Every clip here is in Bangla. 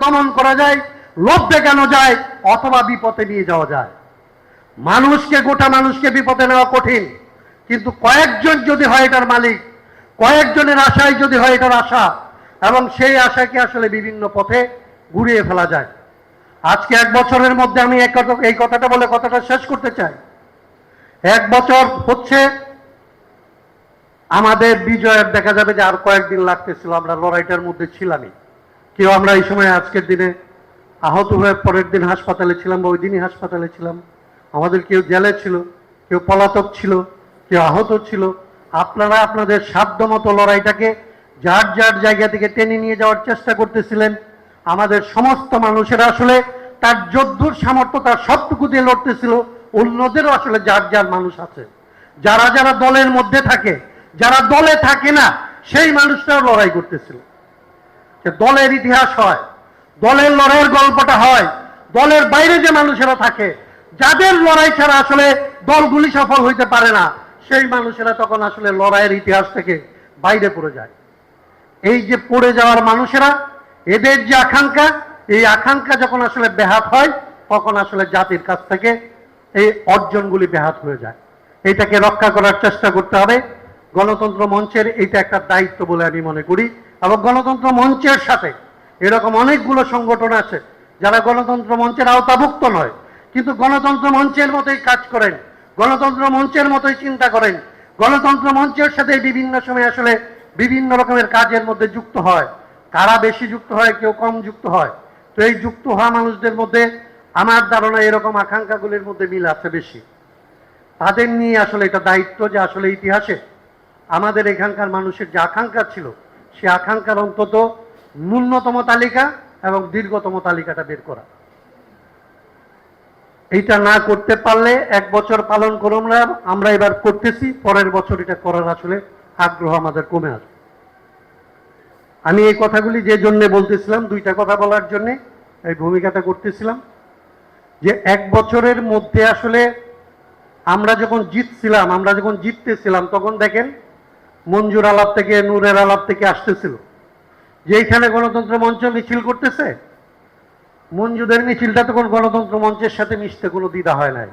দমন করা যায় লোভ দেখানো যায়, অথবা বিপদে নিয়ে যাওয়া যায়। মানুষকে, গোটা মানুষকে বিপদে নেওয়া কঠিন, কিন্তু কয়েকজন যদি হয় এটার মালিক, কয়েকজনের আশায় যদি হয় এটার আশা, এবং সেই আশাকে আসলে বিভিন্ন পথে ঘুরিয়ে ফেলা যায়। আজকে এক বছরের মধ্যে আমি এই কথাটা বলে কথাটা শেষ করতে চাই। এক বছর হচ্ছে, আমাদের বিজয়ের, দেখা যাবে যে আর কয়েকদিন লাগতেছিল, আমরা লড়াইটার মধ্যে ছিলামই। কেউ আমরা এই সময় আজকের দিনে আহত হয়ে পরের দিন হাসপাতালে ছিলাম বা ওই দিনই হাসপাতালে ছিলাম। আমাদের কেউ জেলে ছিল, কেউ পলাতক ছিল, কেউ আহত ছিল। আপনারা আপনাদের সাধ্য সাধ্যমতো লড়াইটাকে যার যার জায়গা থেকে টেনে নিয়ে যাওয়ার চেষ্টা করতেছিলেন। আমাদের সমস্ত মানুষেরা আসলে তার যদ্দুর সামর্থ্য, তার সবটুকু দিয়ে লড়তেছিল। অন্যদেরও আসলে যার যার মানুষ আছে। যারা যারা দলের মধ্যে থাকে, যারা দলে থাকে না, সেই মানুষটাও লড়াই করতেছিল। যে দলের ইতিহাস হয়, দলের লড়াইয়ের গল্পটা হয়, দলের বাইরে যে মানুষেরা থাকে, যাদের লড়াই ছাড়া আসলে দলগুলি সফল হইতে পারে না, সেই মানুষেরা তখন আসলে লড়াইয়ের ইতিহাস থেকে বাইরে পড়ে যায়। এই যে পড়ে যাওয়ার মানুষেরা, এদের যে আকাঙ্ক্ষা, এই আকাঙ্ক্ষা যখন আসলে ব্যাহাত হয়, তখন আসলে জাতির কাছ থেকে এই অর্জনগুলি ব্যাহাত হয়ে যায়। এটাকে রক্ষা করার চেষ্টা করতে হবে। গণতন্ত্র মঞ্চের এটা একটা দায়িত্ব বলে আমি মনে করি। এবং গণতন্ত্র মঞ্চের সাথে এরকম অনেকগুলো সংগঠন আছে যারা গণতন্ত্র মঞ্চের আওতাভুক্ত নয়, কিন্তু গণতন্ত্র মঞ্চের মতোই কাজ করেন, গণতন্ত্র মঞ্চের মতোই চিন্তা করেন, গণতন্ত্র মঞ্চের সাথে বিভিন্ন সময় আসলে বিভিন্ন রকমের কাজের মধ্যে যুক্ত হয়। কারা বেশি যুক্ত হয়, কেউ কম যুক্ত হয়। তো এই যুক্ত হওয়া মানুষদের মধ্যে আমার ধারণা এরকম আকাঙ্ক্ষাগুলির মধ্যে মিল আছে বেশি। তাদের নিয়ে আসলে এটা দায়িত্ব যে আসলে ইতিহাসে আমাদের এখানকার মানুষের যে আকাঙ্ক্ষা ছিল সে আকাঙ্ক্ষার অন্তত ন্যূনতম তালিকা এবং দীর্ঘতম তালিকাটা বের করা। এইটা না করতে পারলে এক বছর পালন করুন আমরা এবার করতেছি, পরের বছর এটা করার আসলে আগ্রহ আমাদের কমে আসবে। আমি এই কথাগুলি যে জন্যে বলতেছিলাম, দুইটা কথা বলার জন্যে এই ভূমিকাটা করতেছিলাম, যে এক বছরের মধ্যে আসলে আমরা যখন জিতছিলাম, আমরা যখন জিততেছিলাম, তখন দেখেন মঞ্জুর আলাপ থেকে, নূরের আলাপ থেকে আসতেছিল। যে এইখানে গণতন্ত্র মঞ্চ মিছিল করতেছে, মঞ্জুদের মিছিলটা তখন গণতন্ত্র মঞ্চের সাথে মিশতে কোনো দ্বিধা হয় নাই।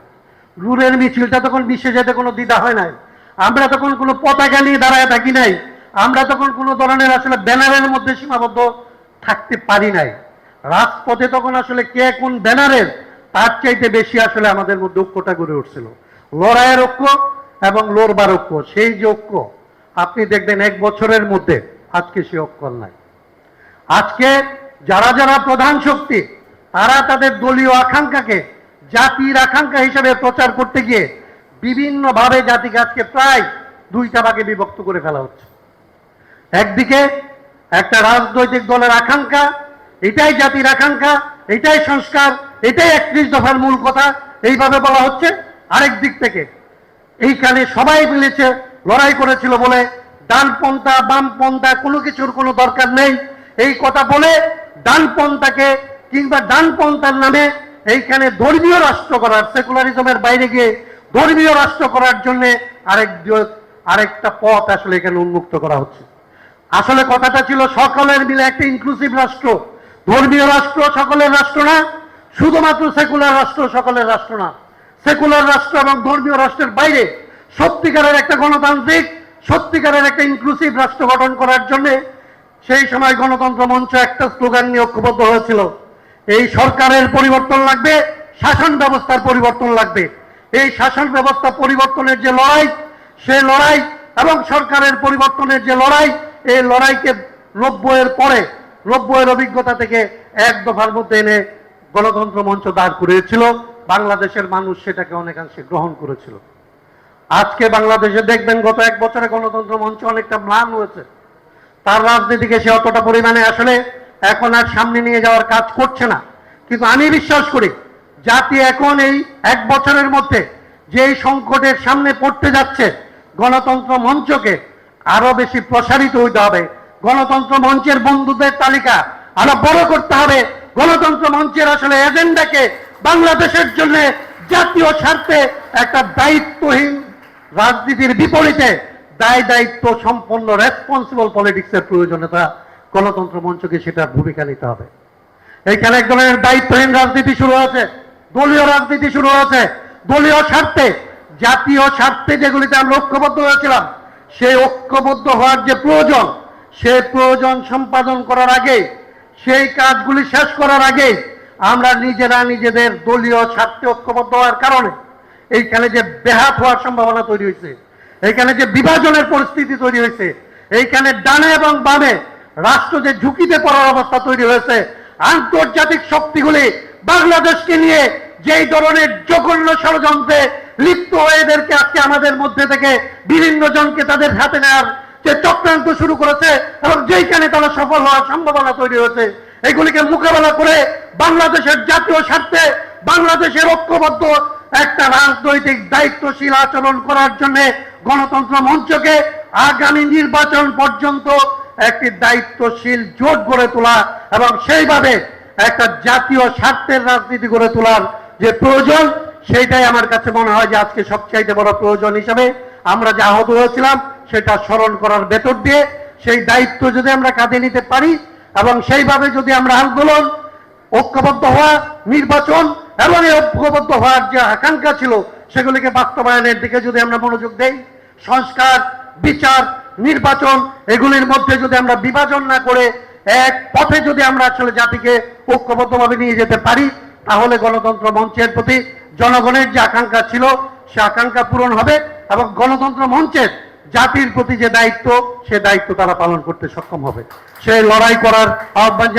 নূরের মিছিলটা তখন মিশে যেতে কোনো দ্বিধা হয় নাই। আমরা তখন কোনো পতাকা নিয়ে দাঁড়ায় থাকি নাই। আমরা তখন কোনো ধরনের আসলে ব্যানারের মধ্যে সীমাবদ্ধ থাকতে পারি নাই। রাজপথে তখন আসলে কে কোন ব্যানারের, তার চাইতে বেশি আসলে আমাদের মধ্যে ঐক্যটা গড়ে উঠছিল। লড়াইয়ের ঐক্য এবং লড়বার ঐক্য, সেই যে ঐক্য আপনি দেখবেন এক বছরের মধ্যে আজকে সে আর নাই। আজকে যারা যারা প্রধান শক্তি, তারা তাদের দলীয় আকাঙ্ক্ষাকে, জাতির আকাঙ্ক্ষা হিসেবে প্রচার করতে গিয়ে বিভিন্নভাবে জাতিকে আজকে প্রায় দুইটা ভাগে বিভক্ত করে ফেলা হচ্ছে। একদিকে একটা রাজনৈতিক দলের আকাঙ্ক্ষা, এটাই জাতির আকাঙ্ক্ষা, এটাই সংস্কার, এটাই একত্রিশ দফার মূল কথা, এইভাবে বলা হচ্ছে। আরেক দিক থেকে এইখানে সবাই মিলেছে লড়াই করেছিল বলে ডানপন্থা, বামপন্থা, কোনো কিছুর কোনো দরকার নেই। এই কথা বলে ডানপন্থাকে কিংবা ডানপন্থার নামে এইখানে ধর্মীয় রাষ্ট্র করার, সেকুলারিজমের বাইরে গিয়ে ধর্মীয় রাষ্ট্র করার জন্য আরেক আরেকটা পথ আসলে এখানে উন্মুক্ত করা হচ্ছে। আসলে কথাটা ছিল সকলের মিলে একটা ইনক্লুসিভ রাষ্ট্র। ধর্মীয় রাষ্ট্র সকলের রাষ্ট্র না, শুধুমাত্র সেকুলার রাষ্ট্র সকলের রাষ্ট্র না। সেকুলার রাষ্ট্র এবং ধর্মীয় রাষ্ট্রের বাইরে সত্যিকারের একটা গণতান্ত্রিক, সত্যিকারের একটা ইনক্লুসিভ রাষ্ট্র গঠন করার জন্য সেই সময় গণতন্ত্র মঞ্চ একটা স্লোগান নিয়ে ঐক্যবদ্ধ হয়েছিল। এই সরকারের পরিবর্তন লাগবে, শাসন ব্যবস্থার পরিবর্তন লাগবে। এই শাসন ব্যবস্থা পরিবর্তনের যে লড়াই সেই লড়াই এবং সরকারের পরিবর্তনের যে লড়াই, এই লড়াইকে নব্বইয়ের পরে, নব্বইয়ের অভিজ্ঞতা থেকে এক দফার মধ্যে এনে গণতন্ত্র মঞ্চ দাঁড় করিয়েছিল। বাংলাদেশের মানুষ সেটাকে অনেকাংশে গ্রহণ করেছিল। আজকে বাংলাদেশে দেখবেন গত এক বছরে গণতন্ত্র মঞ্চ অনেকটা ম্লান হয়েছে। তার রাজনীতিকে সে অতটা পরিমাণে আসলে এখন আর সামনে নিয়ে যাওয়ার কাজ করছে না। কিন্তু আমি বিশ্বাস করি, জাতি এখন এই এক বছরের মধ্যে যে সংকটের সামনে পড়তে যাচ্ছে, গণতন্ত্র মঞ্চকে আরও বেশি প্রসারিত হইতে হবে। গণতন্ত্র মঞ্চের বন্ধুদের তালিকা আরও বড় করতে হবে। গণতন্ত্র মঞ্চের আসলে এজেন্ডাকে বাংলাদেশের জন্য জাতীয় স্বার্থে একটা দায়িত্বহীন রাজনীতির বিপরীতে দায় দায়িত্ব সম্পন্ন রেসপন্সিবল পলিটিক্সের প্রয়োজনীয়তা গণতন্ত্র মঞ্চকে সেটা ভূমিকা নিতে হবে। এইখানে এক ধরনের দায়িত্বহীন রাজনীতি শুরু হয়েছে, দলীয় রাজনীতি শুরু হয়েছে, দলীয় স্বার্থে, জাতীয় স্বার্থে যেগুলিতে আমরা ঐক্যবদ্ধ হয়েছিলাম, সেই ঐক্যবদ্ধ হওয়ার যে প্রয়োজন, সেই প্রয়োজন সম্পাদন করার আগে, সেই কাজগুলি শেষ করার আগে আমরা নিজেরা নিজেদের দলীয় স্বার্থে ঐক্যবদ্ধ হওয়ার কারণে এইখানে যে বেহাত হওয়ার সম্ভাবনা তৈরি হয়েছে, এইখানে যে বিভাজনের পরিস্থিতি তৈরি হয়েছে, এইখানে ডানে এবং বামে রাষ্ট্র যে ঝুঁকিতে পড়ার অবস্থা তৈরি হয়েছে, আন্তর্জাতিক শক্তিগুলি বাংলাদেশকে নিয়ে যেই ধরনের জঘন্য ষড়যন্ত্রে লিপ্ত হয়ে এদেরকে আজকে আমাদের মধ্যে থেকে বিভিন্ন জনকে তাদের হাতে নেওয়ার যে চক্রান্ত শুরু করেছে এবং যেইখানে তারা সফল হওয়ার সম্ভাবনা তৈরি হয়েছে, এগুলিকে মোকাবেলা করে বাংলাদেশের জাতীয় স্বার্থে বাংলাদেশের ঐক্যবদ্ধ একটা রাজনৈতিক দায়িত্বশীল আচরণ করার জন্য গণতন্ত্র মঞ্চকে আগামী নির্বাচন পর্যন্ত একটি দায়িত্বশীল জোট গড়ে তোলা এবং সেইভাবে একটা জাতীয় স্বার্থের রাজনীতি গড়ে তোলার যে প্রয়োজন, সেইটাই আমার কাছে মনে হয় যে আজকে সবচাইতে বড় প্রয়োজন হিসাবে আমরা যে আহত হয়েছিলাম, সেটা স্মরণ করার ভেতর দিয়ে সেই দায়িত্ব যদি আমরা কাঁধে নিতে পারি এবং সেইভাবে যদি আমরা আন্দোলন ঐক্যবদ্ধ হওয়া, নির্বাচন এবং এই ঐক্যবদ্ধ হওয়ার যে আকাঙ্ক্ষা ছিল, সেগুলিকে বাস্তবায়নের দিকে যদি আমরা মনোযোগ দেই, সংস্কার, বিচার, নির্বাচন, এগুলির মধ্যে যদি আমরা বিভাজন না করে এক পথে যদি আমরা আসলে জাতিকে ঐক্যবদ্ধভাবে নিয়ে যেতে পারি, তাহলে গণতন্ত্র মঞ্চের প্রতি জনগণের যে আকাঙ্ক্ষা ছিল, সে আকাঙ্ক্ষা পূরণ হবে এবং গণতন্ত্র মঞ্চের জাতির প্রতি যে দায়িত্ব, সে দায়িত্ব তারা পালন করতে সক্ষম হবে। সে লড়াই করার আহ্বান